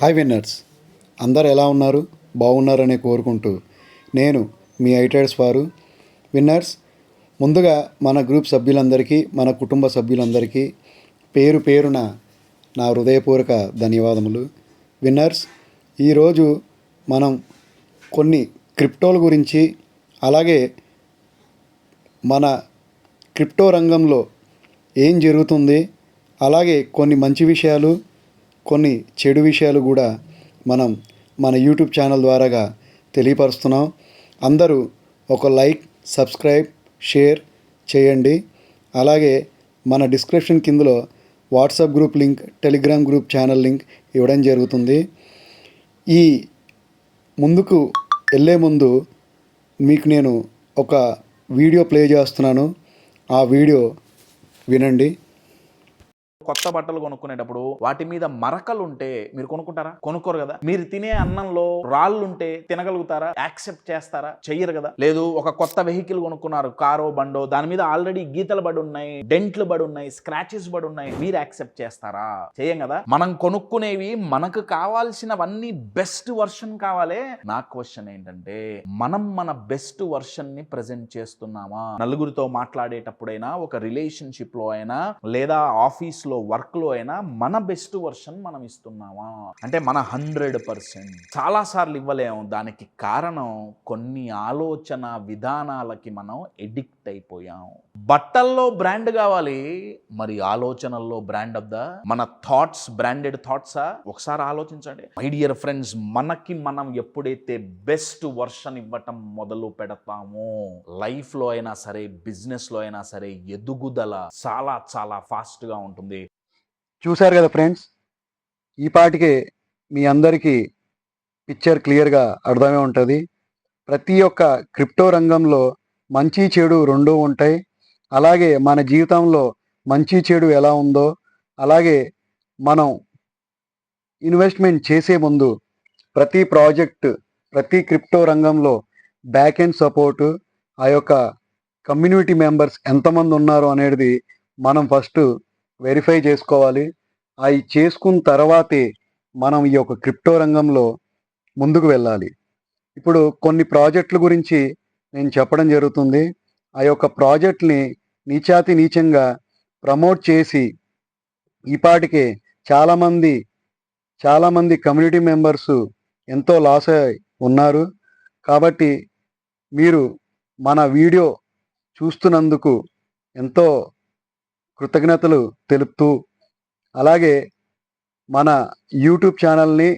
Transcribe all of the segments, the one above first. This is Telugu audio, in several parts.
హాయ్ విన్నర్స్ అందరు ఎలా ఉన్నారు? బాగున్నారని కోరుకుంటూ నేను మీ ఐటైడ్స్ వారు. విన్నర్స్ ముందుగా మన గ్రూప్ సభ్యులందరికీ మన కుటుంబ సభ్యులందరికీ పేరు పేరున నా హృదయపూర్వక ధన్యవాదములు. విన్నర్స్ ఈరోజు మనం కొన్ని క్రిప్టోల గురించి అలాగే మన క్రిప్టో రంగంలో ఏం జరుగుతుంది అలాగే కొన్ని మంచి విషయాలు కొన్ని చెడు విషయాలు కూడా మనం మన యూట్యూబ్ ఛానల్ ద్వారాగా తెలియపరుస్తున్నాం. అందరూ ఒక లైక్ సబ్స్క్రైబ్ షేర్ చేయండి. అలాగే మన description కిందలో WhatsApp group link Telegram group channel link ఇవ్వడం జరుగుతుంది. ఈ ముందుకు వెళ్ళే ముందు మీకు నేను ఒక వీడియో ప్లే చేస్తున్నాను. ఆ వీడియో వినండి. కొత్త బట్టలు కొనుక్కునేటప్పుడు వాటి మీద మరకలు ఉంటే మీరు కొనుక్కుంటారా? కొనుక్కోరు కదా. మీరు తినే అన్నంలో రాళ్ళు ఉంటే తినగలుగుతారా? యాక్సెప్ట్ చేస్తారా? చెయ్యరు కదా. లేదు ఒక కొత్త వెహికల్ కొనుక్కున్నారు కారో బండో దాని మీద ఆల్రెడీ గీతలు పడి ఉన్నాయి డెంట్లు పడి ఉన్నాయి స్క్రాచెస్ పడి ఉన్నాయి మీరు యాక్సెప్ట్ చేస్తారా? చేయం కదా. మనం కొనుక్కునేవి మనకు కావాల్సినవన్నీ బెస్ట్ వర్షన్ కావాలే. నా క్వశ్చన్ ఏంటంటే మనం మన బెస్ట్ వర్షన్ని ప్రజెంట్ చేస్తున్నామా? నలుగురితో మాట్లాడేటప్పుడైనా ఒక రిలేషన్షిప్లో అయినా లేదా ఆఫీస్ లో వర్క్లో అయినా మన బెస్ట్ వర్షన్ మనం ఇస్తున్నామా? అంటే మన హండ్రెడ్ పర్సెంట్ చాలా సార్లు ఇవ్వలేము. దానికి కారణం కొన్ని ఆలోచన విధానాలకి మనం ఎడిక్ట్ అయిపోయాం. బట్టల్లో బ్రాండ్ కావాలి. మరి ఆలోచనల్లో బ్రాండ్ అద్దా మన థాట్స్ బ్రాండెడ్ థాట్సా? ఒకసారి ఆలోచించండి. మై డియర్ ఫ్రెండ్స్ మనకి మనం ఎప్పుడైతే బెస్ట్ వర్షన్ ఇవ్వటం మొదలు పెడతామో లైఫ్లో అయినా సరే బిజినెస్లో అయినా సరే ఎదుగుదల చాలా చాలా ఫాస్ట్గా ఉంటుంది. చూశారు కదా ఫ్రెండ్స్? ఈ పాటికి మీ అందరికీ పిక్చర్ క్లియర్గా అర్థమే ఉంటుంది. ప్రతి ఒక్క క్రిప్టో రంగంలో మంచి చెడు రెండూ ఉంటాయి. అలాగే మన జీవితంలో మంచి చెడు ఎలా ఉందో అలాగే మనం ఇన్వెస్ట్మెంట్ చేసే ముందు ప్రతి ప్రాజెక్ట్ ప్రతి క్రిప్టో రంగంలో బ్యాక్ ఎండ్ సపోర్టు ఆ యొక్క కమ్యూనిటీ మెంబర్స్ ఎంతమంది ఉన్నారు అనేది మనం ఫస్ట్ వెరిఫై చేసుకోవాలి. అవి చేసుకున్న తర్వాతే మనం ఈ యొక్క క్రిప్టో రంగంలో ముందుకు వెళ్ళాలి. ఇప్పుడు కొన్ని ప్రాజెక్టుల గురించి నేను చెప్పడం జరుగుతుంది. ఆ యొక్క ప్రాజెక్ట్ని నీచాతి నీచంగా ప్రమోట్ చేసి ఈపాటికే చాలామంది చాలామంది కమ్యూనిటీ మెంబర్స్ ఎంతో లాస్ అయి ఉన్నారు. కాబట్టి మీరు మన వీడియో చూస్తున్నందుకు ఎంతో కృతజ్ఞతలు తెలుపుతూ అలాగే మన యూట్యూబ్ ఛానల్ని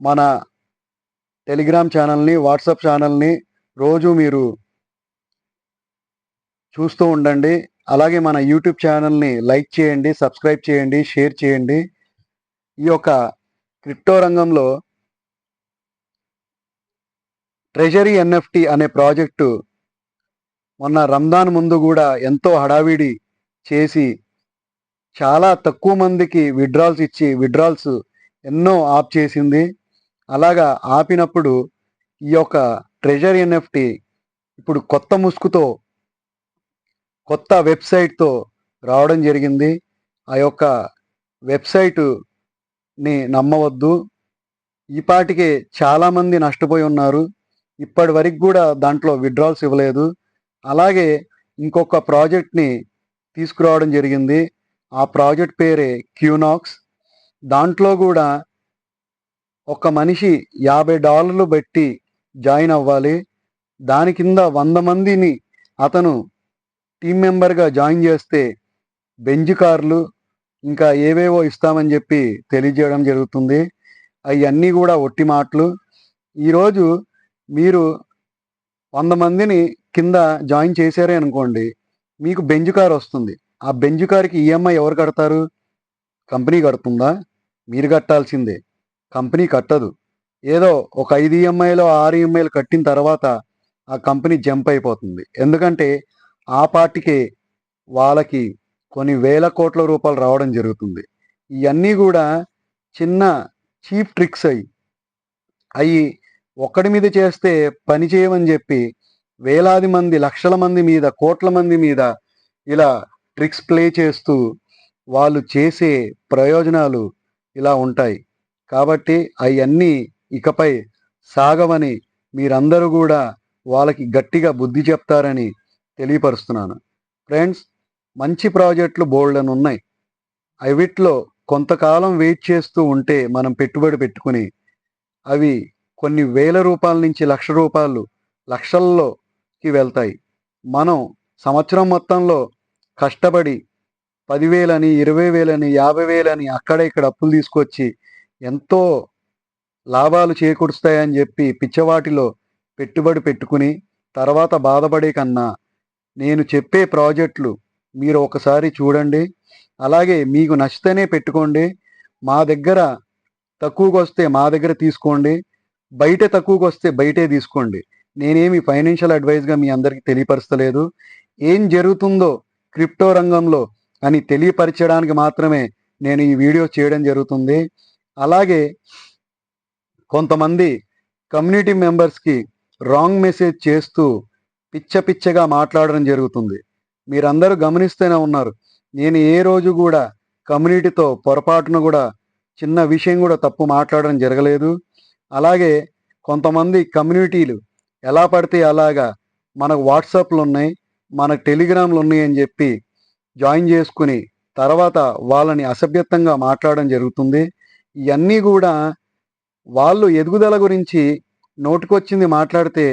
మన టెలిగ్రామ్ ఛానల్ని వాట్సాప్ ఛానల్ని రోజు మీరు చూస్తూ ఉండండి. అలాగే మన యూట్యూబ్ ఛానల్ని లైక్ చేయండి సబ్స్క్రైబ్ చేయండి షేర్ చేయండి. ఈ యొక్క క్రిప్టో రంగంలో ట్రెజరీ ఎన్ఎఫ్టి అనే ప్రాజెక్టు మొన్న రంజాన్ ముందు కూడా ఎంతో హడావిడి చేసి చాలా తక్కువ మందికి విడ్రాల్స్ ఇచ్చి విడ్రాల్స్ ఎన్నో ఆప్ చేసింది. అలాగా ఆపినప్పుడు ఈ యొక్క ట్రెజరీ ఎన్ఎఫ్టి ఇప్పుడు కొత్త ముసుగుతో కొత్త వెబ్సైట్తో రావడం జరిగింది. ఆ యొక్క వెబ్సైటుని నమ్మవద్దు. ఈపాటికే చాలామంది నష్టపోయి ఉన్నారు. ఇప్పటి వరకు కూడా దాంట్లో విడ్రాల్స్ ఇవ్వలేదు. అలాగే ఇంకొక ప్రాజెక్ట్ని తీసుకురావడం జరిగింది. ఆ ప్రాజెక్ట్ పేరే క్యూనాక్స్. దాంట్లో కూడా ఒక మనిషి యాభై డాలర్లు పెట్టి జాయిన్ అవ్వాలి. దాని కింద వంద మందిని అతను టీం మెంబర్గా జాయిన్ చేస్తే బెంజ్ కార్లు ఇంకా ఏవేవో ఇస్తామని చెప్పి తెలియజేయడం జరుగుతుంది. అవన్నీ కూడా ఒట్టి మాటలు. ఈరోజు మీరు వంద మందిని కింద జాయిన్ చేశారే అనుకోండి మీకు బెంజ్ కార్ వస్తుంది. ఆ బెంజ్ కార్కి ఈఎంఐ ఎవరు కడతారు? కంపెనీ కడుతుందా? మీరు కట్టాల్సిందే. కంపెనీ కట్టదు. ఏదో ఒక ఐదు ఈఎంఐలో ఆరు ఈఎంఐలు కట్టిన తర్వాత ఆ కంపెనీ జంప్ అయిపోతుంది. ఎందుకంటే ఆ పార్టీకే వాళ్ళకి కొన్ని వేల కోట్ల రూపాయలు రావడం జరుగుతుంది. ఇవన్నీ కూడా చిన్న చీప్ ట్రిక్స్ అయ్యి అవి ఒక్కడి మీద చేస్తే పని చేయమని చెప్పి వేలాది మంది లక్షల మంది మీద కోట్ల మంది మీద ఇలా ట్రిక్స్ ప్లే చేస్తూ వాళ్ళు చేసే ప్రయోజనాలు ఇలా ఉంటాయి. కాబట్టి అవన్నీ ఇకపై సాగవని మీరందరూ కూడా వాళ్ళకి గట్టిగా బుద్ధి చెప్తారని తెలియపరుస్తున్నాను. ఫ్రెండ్స్ మంచి ప్రాజెక్టులు బోల్డ్ అని ఉన్నాయి. అవిట్లో కొంతకాలం వెయిట్ చేస్తూ ఉంటే మనం పెట్టుబడి పెట్టుకుని అవి కొన్ని వేల రూపాయల నుంచి లక్ష రూపాయలు లక్షల్లోకి వెళ్తాయి. మనం సంవత్సరం మొత్తంలో కష్టపడి పదివేలని ఇరవై వేలని యాభై వేలని అక్కడ ఇక్కడ అప్పులు తీసుకొచ్చి ఎంతో లాభాలు చేకూరుస్తాయని చెప్పి పిచ్చవాటిలో పెట్టుబడి పెట్టుకుని తర్వాత బాధపడే కన్నా నేను చెప్పే ప్రాజెక్టులు మీరు ఒకసారి చూడండి. అలాగే మీకు నచ్చితేనే పెట్టుకోండి. మా దగ్గర తక్కువకు వస్తే మా దగ్గర తీసుకోండి. బయట తక్కువకు వస్తే బయటే తీసుకోండి. నేనేమి ఫైనాన్షియల్ అడ్వైజ్గా మీ అందరికీ తెలియపరచలేదు ఏం జరుగుతుందో క్రిప్టో రంగంలో అని తెలియపరచడానికి మాత్రమే నేను ఈ వీడియో చేయడం జరుగుతుంది. అలాగే కొంతమంది కమ్యూనిటీ మెంబర్స్కి రాంగ్ మెసేజ్ చేస్తూ పిచ్చ పిచ్చగా మాట్లాడడం జరుగుతుంది. మీరందరూ గమనిస్తూనే ఉన్నారు. నేను ఏ రోజు కూడా కమ్యూనిటీతో పొరపాటున కూడా చిన్న విషయం కూడా తప్పు మాట్లాడడం జరగలేదు. అలాగే కొంతమంది కమ్యూనిటీలు ఎలా పడితే అలాగా మనకు వాట్సాప్లు ఉన్నాయి మనకు టెలిగ్రామ్లు ఉన్నాయి అని చెప్పి జాయిన్ చేసుకుని తర్వాత వాళ్ళని అసభ్యతంగా మాట్లాడడం జరుగుతుంది. ఇవన్నీ కూడా వాళ్ళు ఎదుగుదల గురించి నోటికొచ్చింది మాట్లాడితే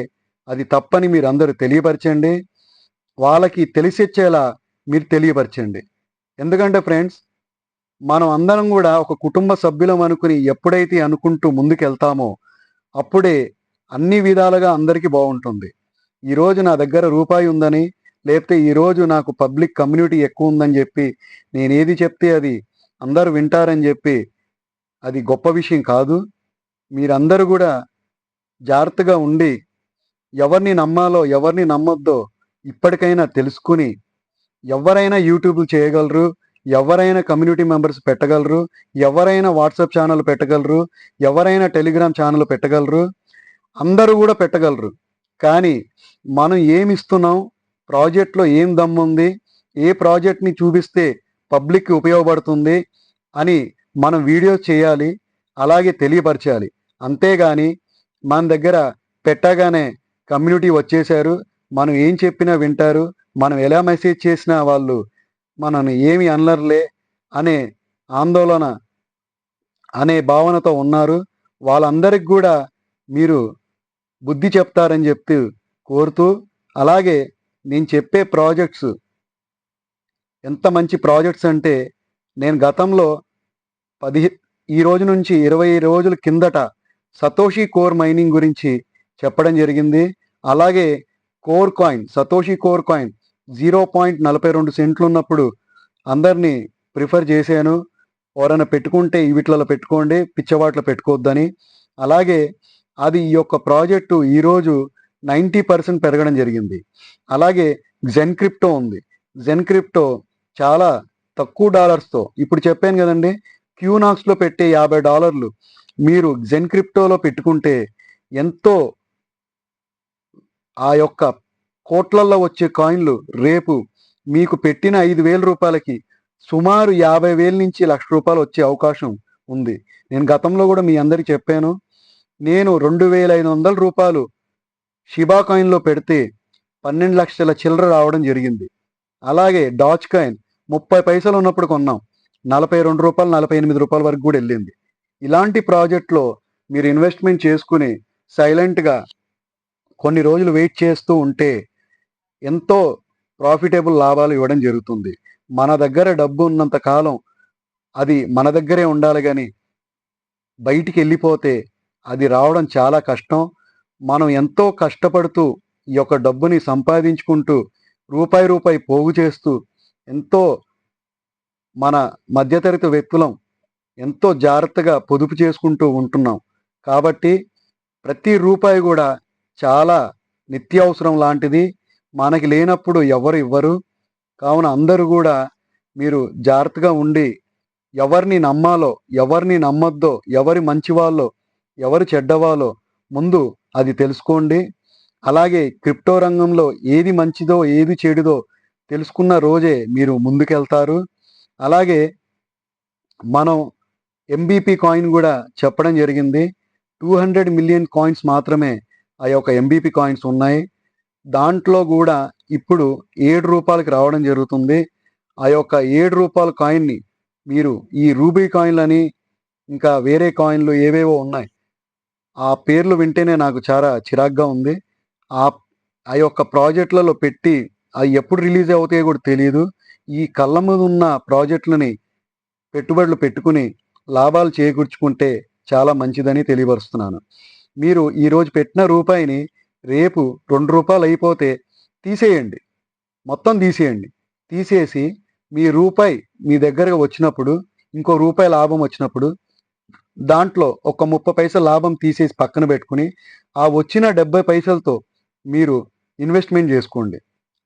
అది తప్పని మీరు అందరూ తెలియపరచండి. వాళ్ళకి తెలిసిచ్చేలా మీరు తెలియపరచండి. ఎందుకంటే ఫ్రెండ్స్ మనం అందరం కూడా ఒక కుటుంబ సభ్యులం అనుకుని ఎప్పుడైతే అనుకుంటూ ముందుకెళ్తామో అప్పుడే అన్ని విధాలుగా అందరికీ బాగుంటుంది. ఈరోజు నా దగ్గర రూపాయి ఉందని లేకపోతే ఈరోజు నాకు పబ్లిక్ కమ్యూనిటీ ఎక్కువ ఉందని చెప్పి నేను ఏది చెప్తే అది అందరూ వింటారని చెప్పి అది గొప్ప విషయం కాదు. మీరందరూ కూడా జాగ్రత్తగా ఉండి ఎవరిని నమ్మాలో ఎవరిని నమ్మొద్దో ఇప్పటికైనా తెలుసుకుని ఎవరైనా యూట్యూబ్లు చేయగలరు ఎవరైనా కమ్యూనిటీ మెంబర్స్ పెట్టగలరు ఎవరైనా వాట్సాప్ ఛానల్ పెట్టగలరు ఎవరైనా టెలిగ్రామ్ ఛానల్ పెట్టగలరు అందరూ కూడా పెట్టగలరు. కానీ మనం ఏమి ఇస్తున్నాం ప్రాజెక్ట్లో ఏం దమ్ముంది ఏ ప్రాజెక్ట్ని చూపిస్తే పబ్లిక్కి ఉపయోగపడుతుంది అని మనం వీడియో చేయాలి అలాగే తెలియపరచాలి. అంతేగాని మన దగ్గర పెట్టగానే కమ్యూనిటీ వచ్చేసారు మనం ఏం చెప్పినా వింటారు. మనం ఎలా మెసేజ్ చేసినా వాళ్ళు మనని ఏమి అనర్లే అనే ఆందోళన అనే భావనతో ఉన్నారు. వాళ్ళందరికి కూడా మీరు బుద్ధి చెప్తారని చెప్తూ కోరుతూ అలాగే నేను చెప్పే ప్రాజెక్ట్స్ ఎంత మంచి ప్రాజెక్ట్స్ అంటే నేను గతంలో పది ఈ రోజు నుంచి ఇరవై రోజుల కిందట సతోషి కోర్ మైనింగ్ గురించి చెప్పడం జరిగింది. అలాగే core coin Satoshi core coin zero point నలభై రెండు సెంట్లు ఉన్నప్పుడు అందరినీ ప్రిఫర్ చేశాను. ఎవరైనా పెట్టుకుంటే వీటిలలో పెట్టుకోండి పిచ్చవాట్లో పెట్టుకోవద్దని. అలాగే అది ఈ యొక్క ప్రాజెక్టు ఈరోజు నైంటీ పర్సెంట్ పెరగడం జరిగింది. అలాగే జెన్ క్రిప్టో ఉంది. జెన్ క్రిప్టో చాలా తక్కువ డాలర్స్తో ఇప్పుడు చెప్పాను కదండి క్యూనాక్స్లో పెట్టే యాభై డాలర్లు మీరు జెన్ క్రిప్టోలో పెట్టుకుంటే ఎంతో ఆ యొక్క కోట్లల్లో వచ్చే కాయిన్లు రేపు మీకు పెట్టిన ఐదు వేల రూపాయలకి సుమారు యాభై వేల నుంచి లక్ష రూపాయలు వచ్చే అవకాశం ఉంది. నేను గతంలో కూడా మీ అందరికి చెప్పాను. నేను రెండు వేల ఐదు వందల రూపాయలు షిబా కాయిన్లో పెడితే పన్నెండు లక్షల చిల్లర రావడం జరిగింది. అలాగే డాచ్ కాయిన్ ముప్పై పైసలు ఉన్నప్పుడు కొన్నాం. నలభై రెండు రూపాయలు నలభై ఎనిమిది రూపాయల వరకు కూడా వెళ్ళింది. ఇలాంటి ప్రాజెక్ట్లో మీరు ఇన్వెస్ట్మెంట్ చేసుకుని సైలెంట్గా కొన్ని రోజులు వెయిట్ చేస్తూ ఉంటే ఎంతో ప్రాఫిటబుల్ లాభాలు ఇవ్వడం జరుగుతుంది. మన దగ్గర డబ్బు ఉన్నంత కాలం అది మన దగ్గరే ఉండాలి కానీ బయటికి వెళ్ళిపోతే అది రావడం చాలా కష్టం. మనం ఎంతో కష్టపడుతూ ఈ యొక్క డబ్బుని సంపాదించుకుంటూ రూపాయి రూపాయి పోగు చేస్తూ ఎంతో మన మధ్యతరగతి వ్యక్తులం ఎంతో జాగ్రత్తగా పొదుపు చేసుకుంటూ ఉంటున్నాం. కాబట్టి ప్రతి రూపాయి కూడా చాలా నిత్యావసరం లాంటిది. మనకి లేనప్పుడు ఎవరు ఇవ్వరు. కావున అందరూ కూడా మీరు జాగ్రత్తగా ఉండి ఎవరిని నమ్మాలో ఎవరిని నమ్మొద్దో ఎవరి మంచివాళ్ళో ఎవరు చెడ్డవాళ్ళో ముందు అది తెలుసుకోండి. అలాగే క్రిప్టో రంగంలో ఏది మంచిదో ఏది చెడుదో తెలుసుకున్న రోజే మీరు ముందుకెళ్తారు. అలాగే మనం ఎంబీపీ కాయిన్ కూడా చెప్పడం జరిగింది. టూ హండ్రెడ్ మిలియన్ కాయిన్స్ మాత్రమే ఆ యొక్క ఎంబీపీ కాయిన్స్ ఉన్నాయి. దాంట్లో కూడా ఇప్పుడు ఏడు రూపాయలకి రావడం జరుగుతుంది. ఆ యొక్క ఏడు రూపాయల కాయిన్ని మీరు ఈ రూబీ కాయిన్లని ఇంకా వేరే కాయిన్లు ఏవేవో ఉన్నాయి. ఆ పేర్లు వింటేనే నాకు చాలా చిరాగ్గా ఉంది. ఆ ఆ యొక్క ప్రాజెక్టులలో పెట్టి అవి ఎప్పుడు రిలీజ్ అవుతాయో కూడా తెలియదు ఈ కళ్ళ మీద ఉన్న ప్రాజెక్టులని పెట్టుబడులు పెట్టుకుని లాభాలు చేకూర్చుకుంటే చాలా మంచిదని తెలియపరుస్తున్నాను. మీరు ఈరోజు పెట్టిన రూపాయిని రేపు రెండు రూపాయలు అయిపోతే తీసేయండి. మొత్తం తీసేయండి. తీసేసి మీ రూపాయి మీ దగ్గరకు వచ్చినప్పుడు ఇంకో రూపాయి లాభం వచ్చినప్పుడు దాంట్లో ఒక ముప్పై పైసలు లాభం తీసేసి పక్కన పెట్టుకుని ఆ వచ్చిన డెబ్బై పైసలతో మీరు ఇన్వెస్ట్మెంట్ చేసుకోండి.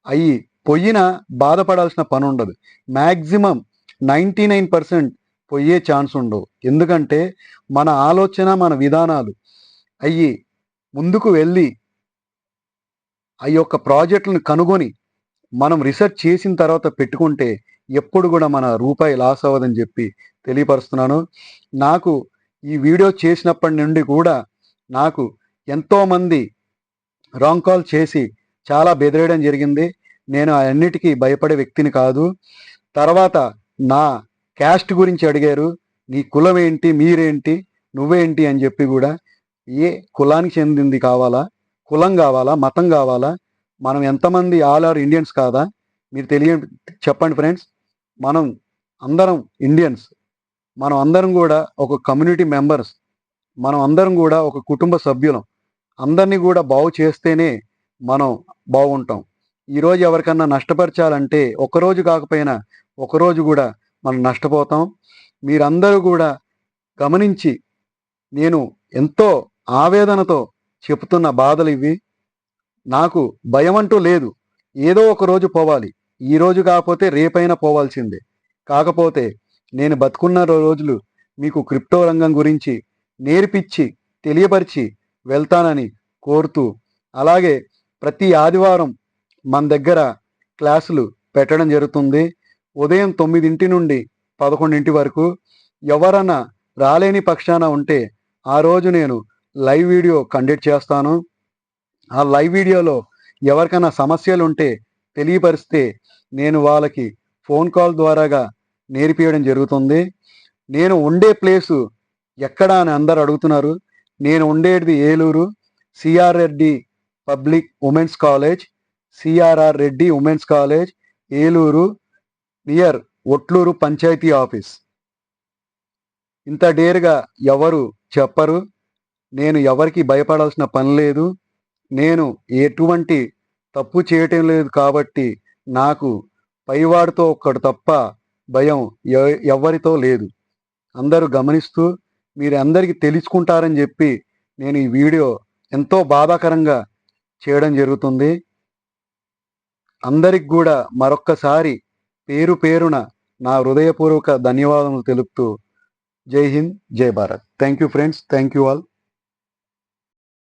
అవి పొయ్యిన బాధపడాల్సిన పని ఉండదు. మ్యాక్సిమం నైంటీ నైన్ పర్సెంట్ పోయే ఛాన్స్ ఉండవు. ఎందుకంటే మన ఆలోచన మన విధానాలు అయ్యి ముందుకు వెళ్ళి ఆ యొక్క ప్రాజెక్టులను కనుగొని మనం రీసెర్చ్ చేసిన తర్వాత పెట్టుకుంటే ఎప్పుడు కూడా మన రూపాయి లాస్ అవ్వదని చెప్పి తెలియపరుస్తున్నాను. నాకు ఈ వీడియో చేసినప్పటి నుండి కూడా నాకు ఎంతోమంది రాంగ్ కాల్ చేసి చాలా బెదిరేయడం జరిగింది. నేను అన్నిటికీ భయపడే వ్యక్తిని కాదు. తర్వాత నా క్యాస్ట్ గురించి అడిగారు. నీ కులం ఏంటి? మీరేంటి? నువ్వేంటి? అని చెప్పి కూడా ఏ కులానికి చెందింది కావాలా? కులం కావాలా? మతం కావాలా? మనం ఎంతమంది ఆల్ ఆర్ ఇండియన్స్ కాదా? మీరు తెలియ చెప్పండి ఫ్రెండ్స్. మనం అందరం ఇండియన్స్. మనం అందరం కూడా ఒక కమ్యూనిటీ మెంబర్స్. మనం అందరం కూడా ఒక కుటుంబ సభ్యులం. అందరినీ కూడా బాగు చేస్తేనే మనం బాగుంటాం. ఈరోజు ఎవరికన్నా నష్టపరచాలంటే ఒకరోజు కాకపోయినా ఒకరోజు కూడా మనం నష్టపోతాం. మీరందరూ కూడా గమనించి నేను ఎంతో ఆవేదనతో చెప్తున్న బాధలు ఇవి. నాకు భయం అంటూ లేదు. ఏదో ఒక రోజు పోవాలి. ఈ రోజు కాకపోతే రేపైనా పోవాల్సిందే. కాకపోతే నేను బతుకున్న రోజులు మీకు క్రిప్టో రంగం గురించి నేర్పించి తెలియపరిచి వెళ్తానని కోరుతూ అలాగే ప్రతి ఆదివారం మన దగ్గర క్లాసులు పెట్టడం జరుగుతుంది. ఉదయం తొమ్మిదింటి నుండి పదకొండింటి వరకు ఎవరన్నా రాలేని పక్షాన ఉంటే ఆ రోజు నేను లైవ్ వీడియో కండక్ట్ చేస్తాను. ఆ లైవ్ వీడియోలో ఎవరికైనా సమస్యలు ఉంటే తెలియపరిస్తే నేను వాళ్ళకి ఫోన్ కాల్ ద్వారాగా నేర్పియడం జరుగుతుంది. నేను ఉండే ప్లేసు ఎక్కడ అని అందరు అడుగుతున్నారు. నేను ఉండేది Eluru CR Reddy public women's college CRR Reddy women's college Eluru near Otluru panchayat office. ఇంత డేర్గా ఎవరు చెప్పరు. నేను ఎవరికి భయపడాల్సిన పని లేదు. నేను ఎటువంటి తప్పు చేయటం లేదు కాబట్టి నాకు పైవాడితో ఒక్కడు తప్ప భయం ఎవరితో లేదు. అందరూ గమనిస్తూ మీరు అందరికీ తెలుసుకుంటారని చెప్పి నేను ఈ వీడియో ఎంతో బాధాకరంగా చేయడం జరుగుతుంది. అందరికి కూడా మరొక్కసారి పేరు పేరున నా హృదయపూర్వక ధన్యవాదములు తెలుపుతూ Jai Hind Jai Bharat. Thank you friends thank you all